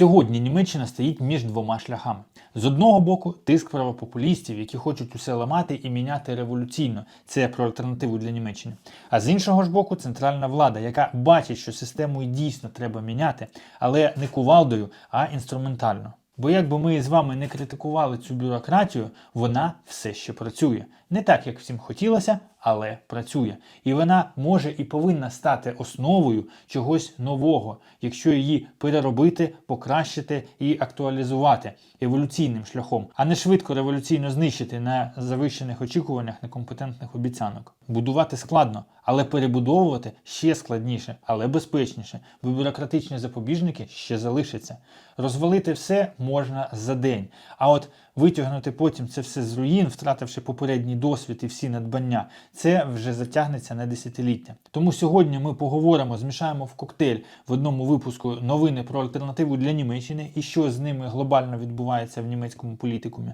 Сьогодні Німеччина стоїть між двома шляхами. З одного боку, тиск правопопулістів, які хочуть усе ламати і міняти революційно. Це про альтернативу для Німеччини. А з іншого ж боку, центральна влада, яка бачить, що систему і дійсно треба міняти, але не кувалдою, а інструментально. Бо як би ми з вами не критикували цю бюрократію, вона все ще працює. Не так, як всім хотілося, але працює. І вона може і повинна стати основою чогось нового, якщо її переробити, покращити і актуалізувати еволюційним шляхом, а не швидко революційно знищити на завищених очікуваннях некомпетентних обіцянок. Будувати складно, але перебудовувати ще складніше, але безпечніше, бо бюрократичні запобіжники ще залишаться. Розвалити все можна за день. А от витягнути потім це все з руїн, втративши попередній досвід і всі надбання, це вже затягнеться на десятиліття. Тому сьогодні ми поговоримо, змішаємо в коктейль в одному випуску новини про альтернативу для Німеччини і що з ними глобально відбувається в німецькому політикумі,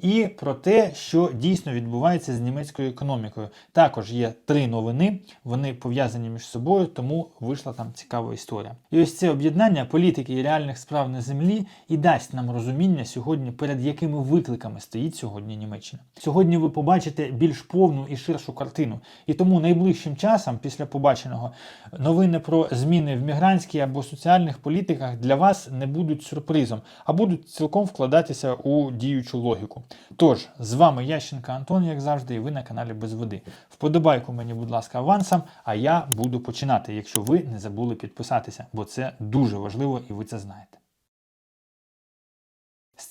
і про те, що дійсно відбувається з німецькою економікою. Також є три новини, вони пов'язані між собою, тому вийшла там цікава історія. І ось це об'єднання політики і реальних справ на землі і дасть нам розуміння сьогодні, перед якими викликами стоїть сьогодні Німеччина. Сьогодні ви побачите більш повну і ширшу картину. І тому найближчим часом, після побаченого, новини про зміни в мігрантській або соціальних політиках для вас не будуть сюрпризом, а будуть цілком вкладатися у діючу логіку. Тож, з вами Ященка Антон, як завжди, і ви на каналі Без Води. Вподобайку мені, будь ласка, авансом, а я буду починати, якщо ви не забули підписатися, бо це дуже важливо і ви це знаєте.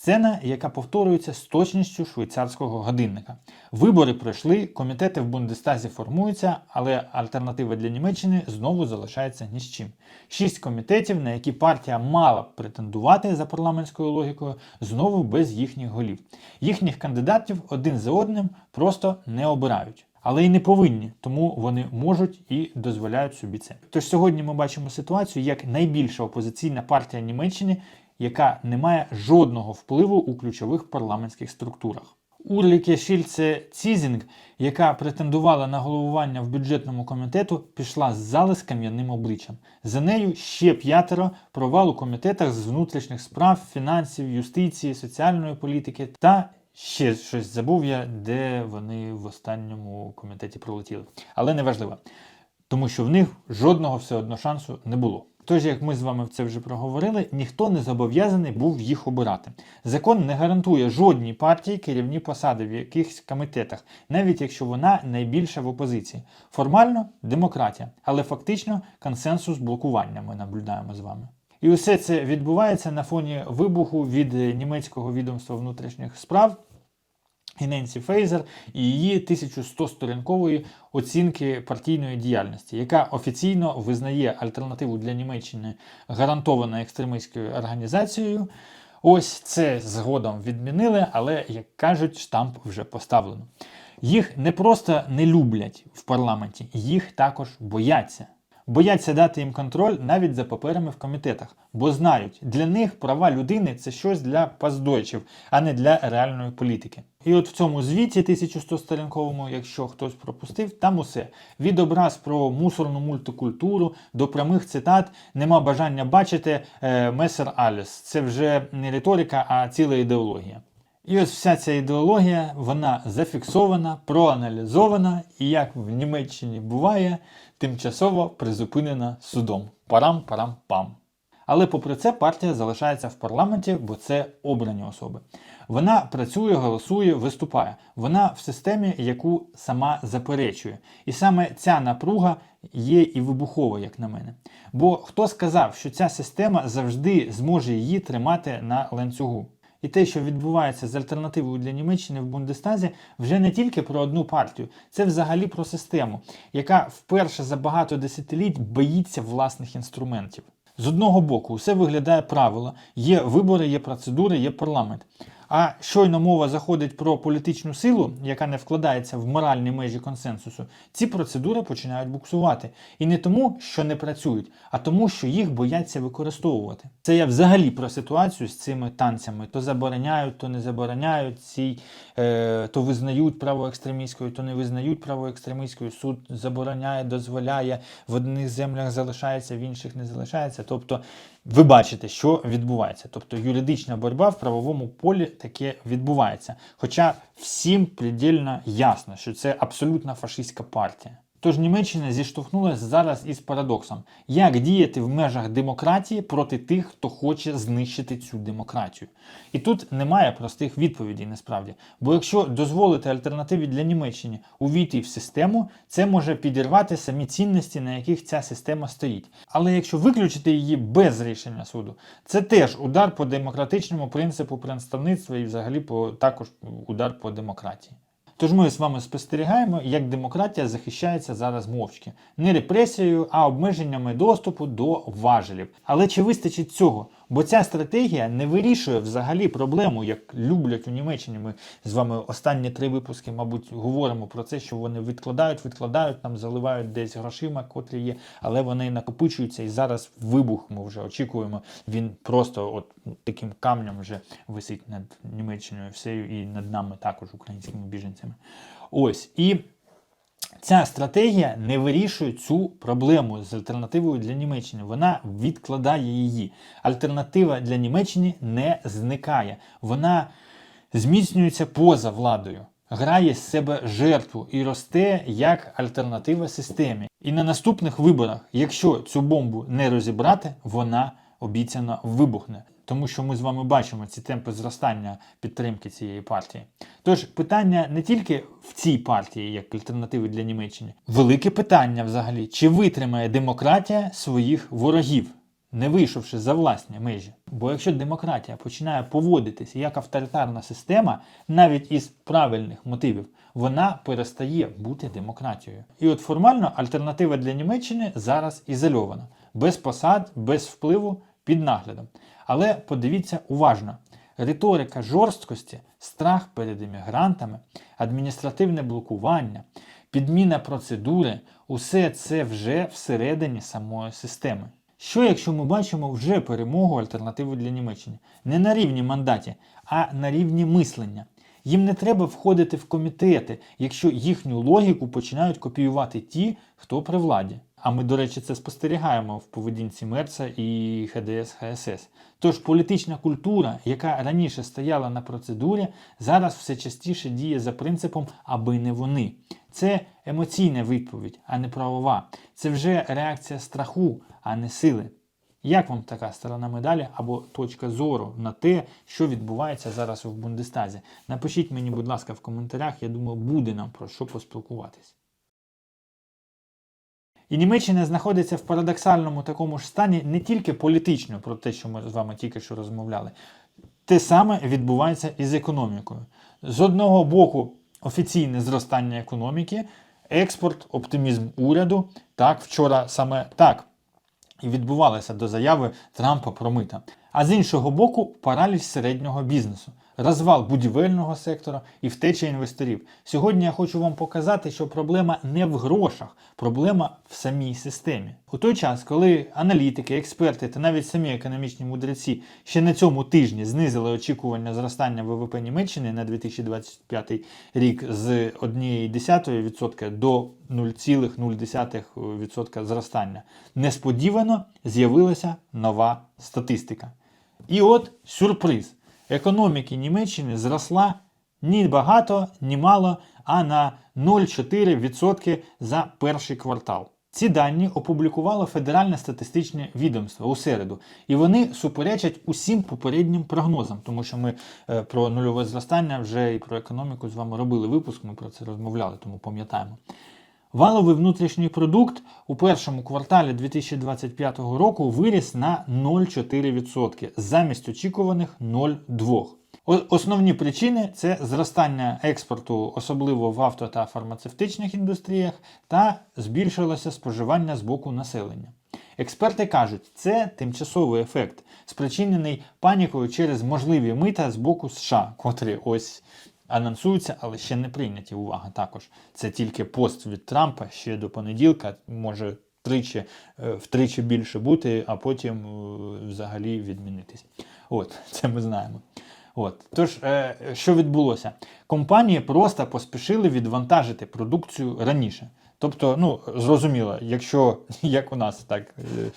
Сцена, яка повторюється з точністю швейцарського годинника. Вибори пройшли, комітети в Бундестазі формуються, але альтернатива для Німеччини знову залишається ні з чим. Шість комітетів, на які партія мала б претендувати за парламентською логікою, знову без їхніх голів. Їхніх кандидатів один за одним просто не обирають. Але й не повинні, тому вони можуть і дозволяють собі це. Тож сьогодні ми бачимо ситуацію як найбільша опозиційна партія Німеччини, яка не має жодного впливу у ключових парламентських структурах. Урліке Шільце Цізінг, яка претендувала на головування в бюджетному комітету, пішла з зали з кам'яним обличчям. За нею ще п'ятеро провал у комітетах з внутрішніх справ, фінансів, юстиції, соціальної політики та ще щось забув я, де вони в останньому комітеті пролетіли. Але неважливо, тому що в них жодного все одно шансу не було. Тож, як ми з вами це вже проговорили, ніхто не зобов'язаний був їх обирати. Закон не гарантує жодній партії керівні посади в якихось комітетах, навіть якщо вона найбільша в опозиції. Формально демократія, але фактично консенсус блокування ми наблюдаємо з вами. І усе це відбувається на фоні вибуху від німецького відомства внутрішніх справ і Ненсі Фейзер і її 1100-сторінкової оцінки партійної діяльності, яка офіційно визнає альтернативу для Німеччини гарантовано екстремистською організацією. Ось це згодом відмінили, але, як кажуть, штамп вже поставлено. Їх не просто не люблять в парламенті, їх також бояться. Бояться дати їм контроль навіть за паперами в комітетах, бо знають, для них права людини це щось для паздойчів, а не для реальної політики. І от в цьому звіті 1100 сторінковому, якщо хтось пропустив, там усе від образ про мусорну мультикультуру до прямих цитат нема бажання бачити е, месер Аліс. Це вже не риторика, а ціла ідеологія. І ось вся ця ідеологія, вона зафіксована, проаналізована і, як в Німеччині буває, тимчасово призупинена судом. Парам-парам-пам. Але попри це партія залишається в парламенті, бо це обрані особи. Вона працює, голосує, виступає. Вона в системі, яку сама заперечує. І саме ця напруга є і вибухова, як на мене. Бо хто сказав, що ця система завжди зможе її тримати на ланцюгу? І те, що відбувається з альтернативою для Німеччини в Бундестазі, вже не тільки про одну партію, це взагалі про систему, яка вперше за багато десятиліть боїться власних інструментів. З одного боку, усе виглядає правило: є вибори, є процедури, є парламент. А щойно мова заходить про політичну силу, яка не вкладається в моральні межі консенсусу, ці процедури починають буксувати. І не тому, що не працюють, а тому, що їх бояться використовувати. Це я взагалі про ситуацію з цими танцями: то забороняють, то не забороняють, ці, е, то визнають право екстремістською, то не визнають право екстремістською. Суд забороняє, дозволяє, в одних землях залишається, в інших не залишається. Тобто ви бачите, що відбувається. Тобто юридична боротьба в правовому полі таке відбувається. Хоча всім предельно ясно, що це абсолютно фашистська партія. Тож Німеччина зіштовхнулася зараз із парадоксом, як діяти в межах демократії проти тих, хто хоче знищити цю демократію. І тут немає простих відповідей насправді. Бо якщо дозволити альтернативі для Німеччини увійти в систему, це може підірвати самі цінності, на яких ця система стоїть. Але якщо виключити її без рішення суду, це теж удар по демократичному принципу представництва і взагалі по також удар по демократії. Тож ми з вами спостерігаємо, як демократія захищається зараз мовчки, не репресією, а обмеженнями доступу до важелів. Але чи вистачить цього? Бо ця стратегія не вирішує взагалі проблему, як люблять у Німеччині. Ми з вами останні три випуски, мабуть, говоримо про це, що вони відкладають, відкладають, там заливають десь грошима, котрі є, але вони накопичуються і зараз вибух ми вже очікуємо. Він просто от таким камнем вже висить над Німеччиною всею і над нами також, українськими біженцями. Ось і. Ця стратегія не вирішує цю проблему з альтернативою для Німеччини. Вона відкладає її. Альтернатива для Німеччини не зникає. Вона зміцнюється поза владою, грає з себе жертву і росте як альтернатива системі. І на наступних виборах, якщо цю бомбу не розібрати, вона обіцяно вибухне. Тому що ми з вами бачимо ці темпи зростання підтримки цієї партії. Тож питання не тільки в цій партії, як альтернативи для Німеччини, велике питання взагалі, чи витримає демократія своїх ворогів, не вийшовши за власні межі. Бо якщо демократія починає поводитися як авторитарна система, навіть із правильних мотивів, вона перестає бути демократією. І от формально альтернатива для Німеччини зараз ізольована, без посад, без впливу, під наглядом. Але подивіться уважно: риторика жорсткості, страх перед іммігрантами, адміністративне блокування, підміна процедури усе це вже всередині самої системи. Що якщо ми бачимо вже перемогу альтернативи для Німеччини? Не на рівні мандаті, а на рівні мислення. Їм не треба входити в комітети, якщо їхню логіку починають копіювати ті, хто при владі. А ми, до речі, це спостерігаємо в поведінці Мерца і ХДС ХСС. Тож політична культура, яка раніше стояла на процедурі, зараз все частіше діє за принципом аби не вони. Це емоційна відповідь, а не правова. Це вже реакція страху, а не сили. Як вам така сторона медалі або точка зору на те, що відбувається зараз в Бундестазі? Напишіть мені, будь ласка, в коментарях. Я думаю, буде нам про що поспілкуватись. І Німеччина знаходиться в парадоксальному такому ж стані не тільки політично, про те, що ми з вами тільки що розмовляли. Те саме відбувається і з економікою. З одного боку, офіційне зростання економіки, експорт, оптимізм уряду. Так, вчора саме так і відбувалося до заяви Трампа про мита. А з іншого боку, параліч середнього бізнесу, розвал будівельного сектора і втеча інвесторів. Сьогодні я хочу вам показати, що проблема не в грошах, проблема в самій системі. У той час, коли аналітики, експерти та навіть самі економічні мудреці ще на цьому тижні знизили очікування зростання ВВП Німеччини на 2025 рік з 1,1% до 0,0% зростання, несподівано з'явилася нова статистика. І от сюрприз. Економіки Німеччини зросла ні багато, ні мало, а на 0,4% за перший квартал. Ці дані опублікувало Федеральне статистичне відомство у середу, і вони суперечать усім попереднім прогнозам, тому що ми е, про нульове зростання вже і про економіку з вами робили випуск, ми про це розмовляли, тому пам'ятаємо. Валовий внутрішній продукт у першому кварталі 2025 року виріс на 0,4% замість очікуваних 0,2%. Основні причини це зростання експорту, особливо в авто та фармацевтичних індустріях, та збільшилося споживання з боку населення. Експерти кажуть, це тимчасовий ефект, спричинений панікою через можливі мита з боку США, котрі ось анонсуються, але ще не прийняті увага також. Це тільки пост від Трампа ще до понеділка, може тричі, е, втричі більше бути, а потім е, взагалі відмінитись. От, це ми знаємо. От. Тож, е, що відбулося? Компанії просто поспішили відвантажити продукцію раніше. Тобто, ну, зрозуміло, якщо як у нас так, е,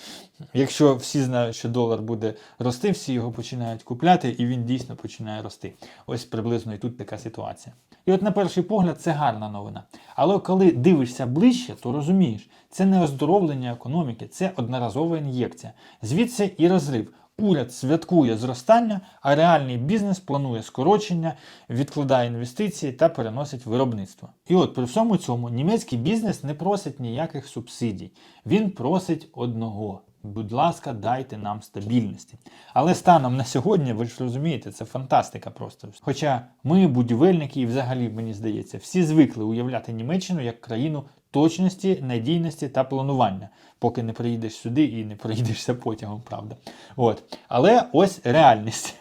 якщо всі знають, що долар буде рости, всі його починають купляти, і він дійсно починає рости. Ось приблизно і тут така ситуація. І от на перший погляд це гарна новина. Але коли дивишся ближче, то розумієш, це не оздоровлення економіки, це одноразова ін'єкція. Звідси і розрив. Уряд святкує зростання, а реальний бізнес планує скорочення, відкладає інвестиції та переносить виробництво. І от при всьому цьому німецький бізнес не просить ніяких субсидій. Він просить одного. Будь ласка, дайте нам стабільності. Але станом на сьогодні, ви ж розумієте, це фантастика просто. Хоча ми, будівельники, і взагалі, мені здається, всі звикли уявляти Німеччину як країну точності, надійності та планування, поки не приїдеш сюди і не проїдешся потягом, правда. От. Але ось реальність.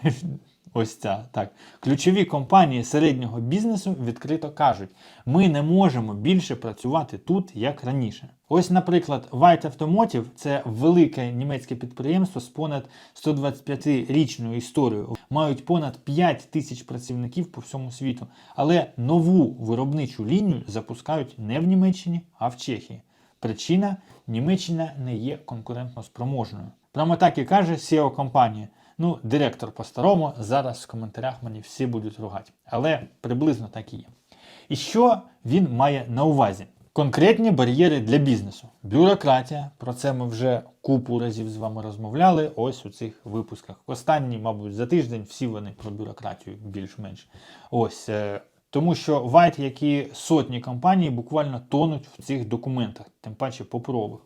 Ось ця так. Ключові компанії середнього бізнесу відкрито кажуть: ми не можемо більше працювати тут, як раніше. Ось, наприклад, White Automotive – це велике німецьке підприємство з понад 125-річною історією. Мають понад 5 тисяч працівників по всьому світу. Але нову виробничу лінію запускають не в Німеччині, а в Чехії. Причина Німеччина не є конкурентно спроможною. Прямо так і каже CEO компанії. Ну, директор по-старому, зараз в коментарях мені всі будуть ругати. Але приблизно так і є. І що він має на увазі? Конкретні бар'єри для бізнесу. Бюрократія, про це ми вже купу разів з вами розмовляли. Ось у цих випусках. Останні, мабуть, за тиждень всі вони про бюрократію більш-менш. Ось. е, Тому що Вайт, як і сотні компаній, буквально тонуть в цих документах, тим паче паперових.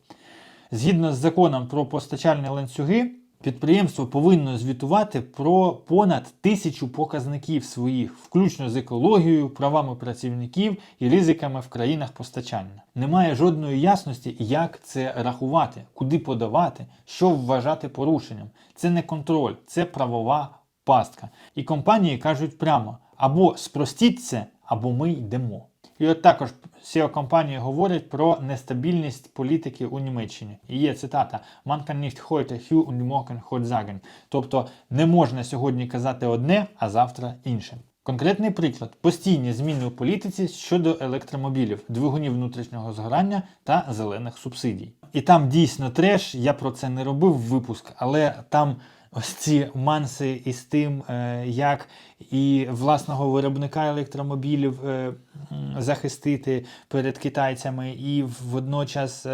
Згідно з законом про постачальні ланцюги, підприємство повинно звітувати про понад тисячу показників своїх, включно з екологією, правами працівників і ризиками в країнах постачання. Немає жодної ясності, як це рахувати, куди подавати, що вважати порушенням. Це не контроль, це правова пастка. І компанії кажуть прямо: або спростіть це, або ми йдемо. І от також CEO компанії говорять про нестабільність політики у Німеччині. І є цитата: Man kann nicht heute Hü und morgen Hot sagen. Тобто не можна сьогодні казати одне, а завтра інше. Конкретний приклад: постійні зміни у політиці щодо електромобілів, двигунів внутрішнього згорання та зелених субсидій. І там дійсно треш, я про це не робив випуск, але там ось ці манси із тим, е, як і власного виробника електромобілів е, захистити перед китайцями, і водночас.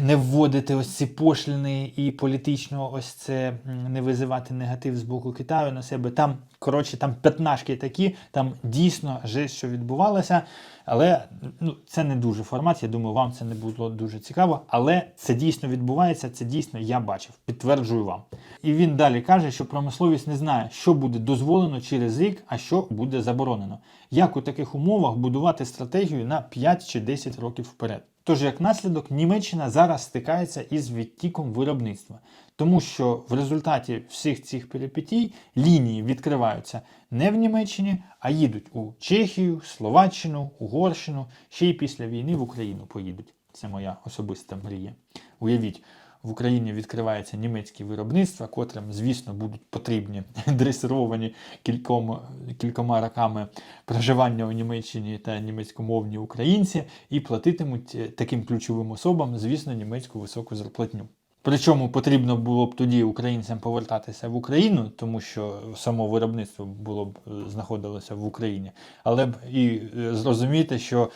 Не вводити ось ці пошліни і політично ось це не визивати негатив з боку Китаю на себе. Там, коротше, там п'ятнашки такі, там дійсно жесть, що відбувалося. Але ну, це не дуже формат. Я думаю, вам це не було дуже цікаво. Але це дійсно відбувається, це дійсно я бачив, підтверджую вам. І він далі каже, що промисловість не знає, що буде дозволено через рік, а що буде заборонено. Як у таких умовах будувати стратегію на 5 чи 10 років вперед. Тож, як наслідок, Німеччина зараз стикається із відтіком виробництва, тому що в результаті всіх цих перипетій лінії відкриваються не в Німеччині, а їдуть у Чехію, Словаччину, Угорщину, ще й після війни в Україну поїдуть. Це моя особиста мрія. Уявіть, в Україні відкривається німецьке виробництво, котрим, звісно, будуть потрібні дресировані кількома, кількома роками проживання у Німеччині та німецькомовні українці, і платитимуть е, таким ключовим особам, звісно, німецьку високу зарплатню. Причому потрібно було б тоді українцям повертатися в Україну, тому що само виробництво було б е, знаходилося в Україні. Але б і е, зрозуміти, що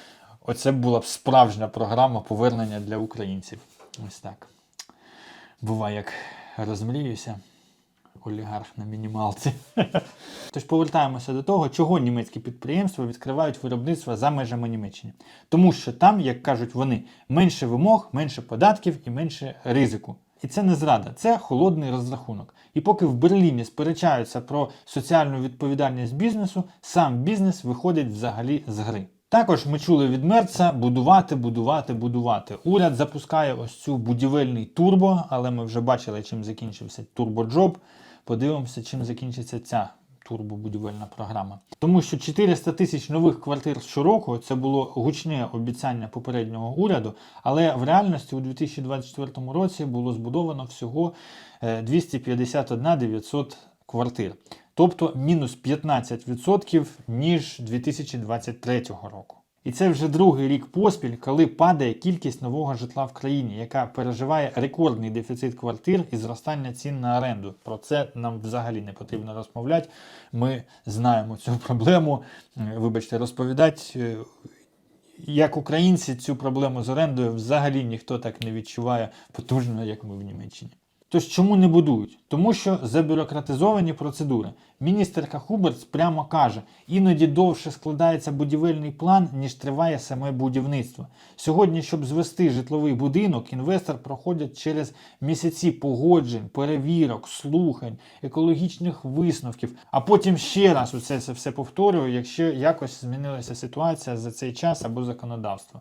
оце була б справжня програма повернення для українців. Ось так. Буває, як розмріюся. Олігарх на мінімалці. Тож повертаємося до того, чого німецькі підприємства відкривають виробництво за межами Німеччини. Тому що там, як кажуть вони, менше вимог, менше податків і менше ризику. І це не зрада, це холодний розрахунок. І поки в Берліні сперечаються про соціальну відповідальність бізнесу, сам бізнес виходить взагалі з гри. Також ми чули від Мерца будувати, будувати, будувати. Уряд запускає ось цю будівельний турбо, але ми вже бачили, чим закінчився турбоджоб. Подивимося, чим закінчиться ця турбобудівельна програма. Тому що 400 тисяч нових квартир щороку це було гучне обіцяння попереднього уряду, але в реальності у 2024 році було збудовано всього е, 251 900 квартир. Тобто мінус 15% ніж 2023 року. І це вже другий рік поспіль, коли падає кількість нового житла в країні, яка переживає рекордний дефіцит квартир і зростання цін на оренду. Про це нам взагалі не потрібно розмовляти. Ми знаємо цю проблему. Вибачте, розповідати. е, Як українці цю проблему з орендою взагалі ніхто так не відчуває потужно, як ми в Німеччині. Тож чому не будують? Тому що забюрократизовані процедури. Міністерка Хуберц прямо каже, іноді довше складається будівельний план, ніж триває саме будівництво. Сьогодні, щоб звести житловий будинок, інвестор проходить через місяці погоджень, перевірок, слухань, екологічних висновків, а потім ще раз усе це все повторює, якщо якось змінилася ситуація за цей час або законодавство.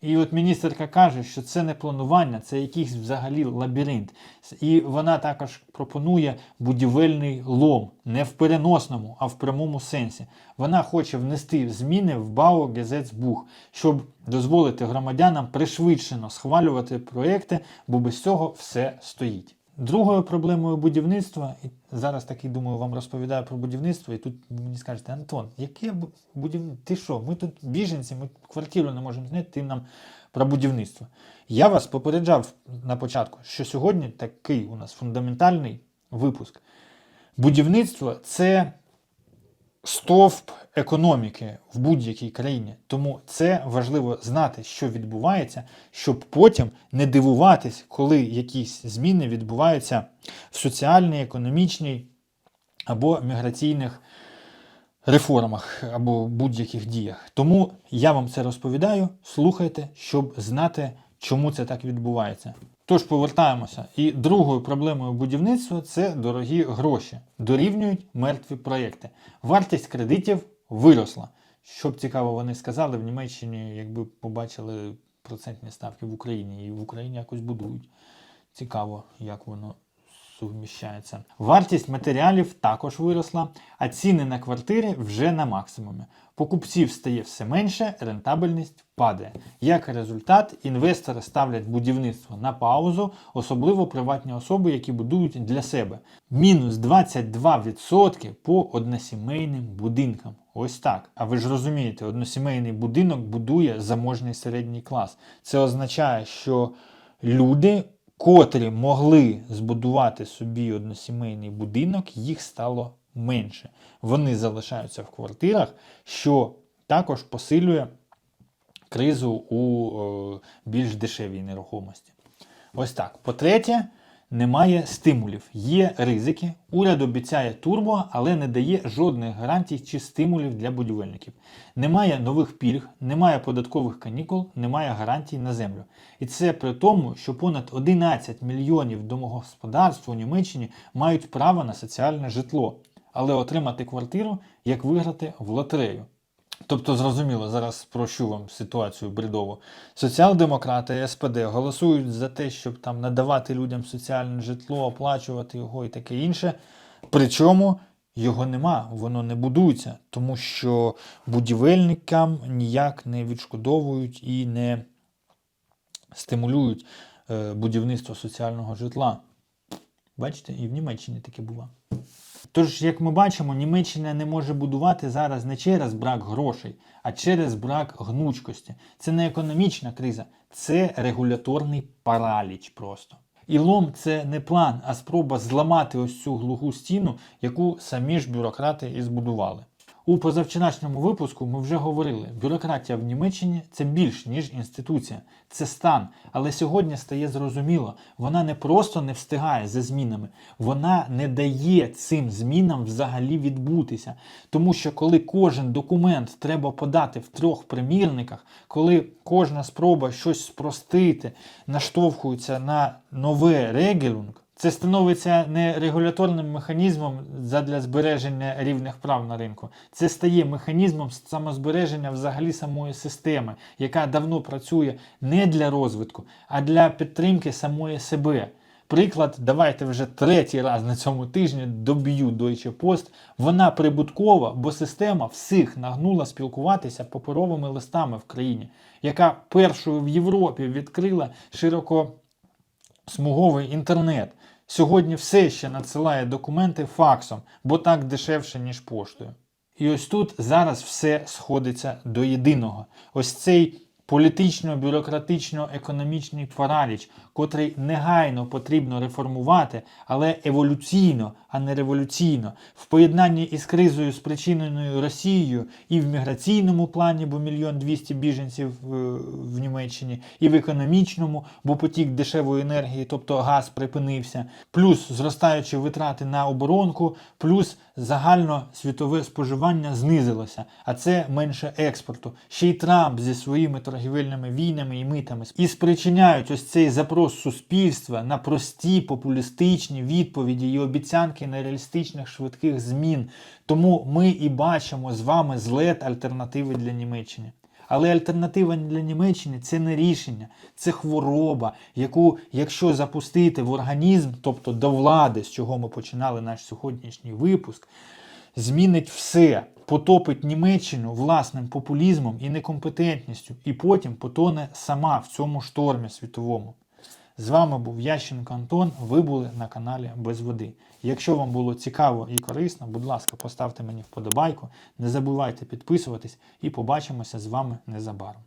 І от міністерка каже, що це не планування, це якийсь взагалі лабіринт. І вона також пропонує будівельний лом не в переносному, а в прямому сенсі. Вона хоче внести зміни в БАО Гезецбух, щоб дозволити громадянам пришвидшено схвалювати проекти, бо без цього все стоїть. Другою проблемою будівництва, і зараз такий думаю, вам розповідаю про будівництво, і тут мені скажете, Антон, яке будівництво? Ти що? Ми тут біженці, ми квартиру не можемо зняти, ти нам про будівництво. Я вас попереджав на початку, що сьогодні такий у нас фундаментальний випуск. Будівництво це стовп економіки в будь-якій країні. Тому це важливо знати, що відбувається, щоб потім не дивуватись, коли якісь зміни відбуваються в соціальній, економічній або міграційних реформах або будь-яких діях. Тому я вам це розповідаю, слухайте, щоб знати, чому це так відбувається. Тож повертаємося. І другою проблемою будівництва це дорогі гроші. Дорівнюють мертві проєкти. Вартість кредитів виросла. Що б цікаво, вони сказали в Німеччині, якби побачили процентні ставки в Україні, і в Україні якось будують. Цікаво, як воно суміщається. Вартість матеріалів також виросла, а ціни на квартири вже на максимумі. Покупців стає все менше, рентабельність падає. Як результат, інвестори ставлять будівництво на паузу, особливо приватні особи, які будують для себе. Мінус 22% по односімейним будинкам. Ось так. А ви ж розумієте, односімейний будинок будує заможний середній клас. Це означає, що люди, котрі могли збудувати собі односімейний будинок, їх стало менше. Вони залишаються в квартирах, що також посилює кризу у е, більш дешевій нерухомості. Ось так. По-третє, немає стимулів. Є ризики. Уряд обіцяє турбо, але не дає жодних гарантій чи стимулів для будівельників. Немає нових пільг, немає податкових канікул, немає гарантій на землю. І це при тому, що понад 11 мільйонів домогосподарств у Німеччині мають право на соціальне житло, але отримати квартиру як виграти в лотерею. Тобто, зрозуміло, зараз спрощу вам ситуацію бредову. Соціал-демократи СПД голосують за те, щоб там надавати людям соціальне житло, оплачувати його і таке інше. Причому його нема, воно не будується, тому що будівельникам ніяк не відшкодовують і не стимулюють е, будівництво соціального житла. Бачите, і в Німеччині таке було. Тож, як ми бачимо, Німеччина не може будувати зараз не через брак грошей, а через брак гнучкості. Це не економічна криза, це регуляторний параліч просто. І лом це не план, а спроба зламати ось цю глуху стіну, яку самі ж бюрократи і збудували. У позавчорашньому випуску ми вже говорили, бюрократія в Німеччині це більш ніж інституція, це стан. Але сьогодні стає зрозуміло, вона не просто не встигає за змінами, вона не дає цим змінам взагалі відбутися. Тому що коли кожен документ треба подати в трьох примірниках, коли кожна спроба щось спростити, наштовхується на нове регелунг, це становиться не регуляторним механізмом задля збереження рівних прав на ринку. Це стає механізмом самозбереження взагалі самої системи, яка давно працює не для розвитку, а для підтримки самої себе. Приклад, давайте вже третій раз на цьому тижні доб'ю Deutsche Post. Вона прибуткова, бо система всіх нагнула спілкуватися паперовими листами в країні, яка першою в Європі відкрила широко смуговий інтернет. Сьогодні все ще надсилає документи факсом, бо так дешевше, ніж поштою. І ось тут зараз все сходиться до єдиного. Ось цей політично-бюрократично-економічний параліч, котрий негайно потрібно реформувати, але еволюційно, а не революційно, в поєднанні із кризою, спричиненою Росією, і в міграційному плані, бо мільйон двісті біженців е, в Німеччині, і в економічному, бо потік дешевої енергії, тобто газ припинився, плюс зростаючі витрати на оборонку, плюс загально світове споживання знизилося, а це менше експорту. Ще й Трамп зі своїми торгівельними війнами і митами і спричиняють ось цей запрос суспільства на прості популістичні відповіді і обіцянки нереалістичних швидких змін. Тому ми і бачимо з вами злет альтернативи для Німеччини. Але альтернатива для Німеччини це не рішення, це хвороба, яку, якщо запустити в організм, тобто до влади, з чого ми починали наш сьогоднішній випуск, змінить все, потопить Німеччину власним популізмом і некомпетентністю, і потім потоне сама в цьому штормі світовому. З вами був Ященко Антон. Ви були на каналі Без Води. Якщо вам було цікаво і корисно, будь ласка, поставте мені вподобайку, не забувайте підписуватись і побачимося з вами незабаром.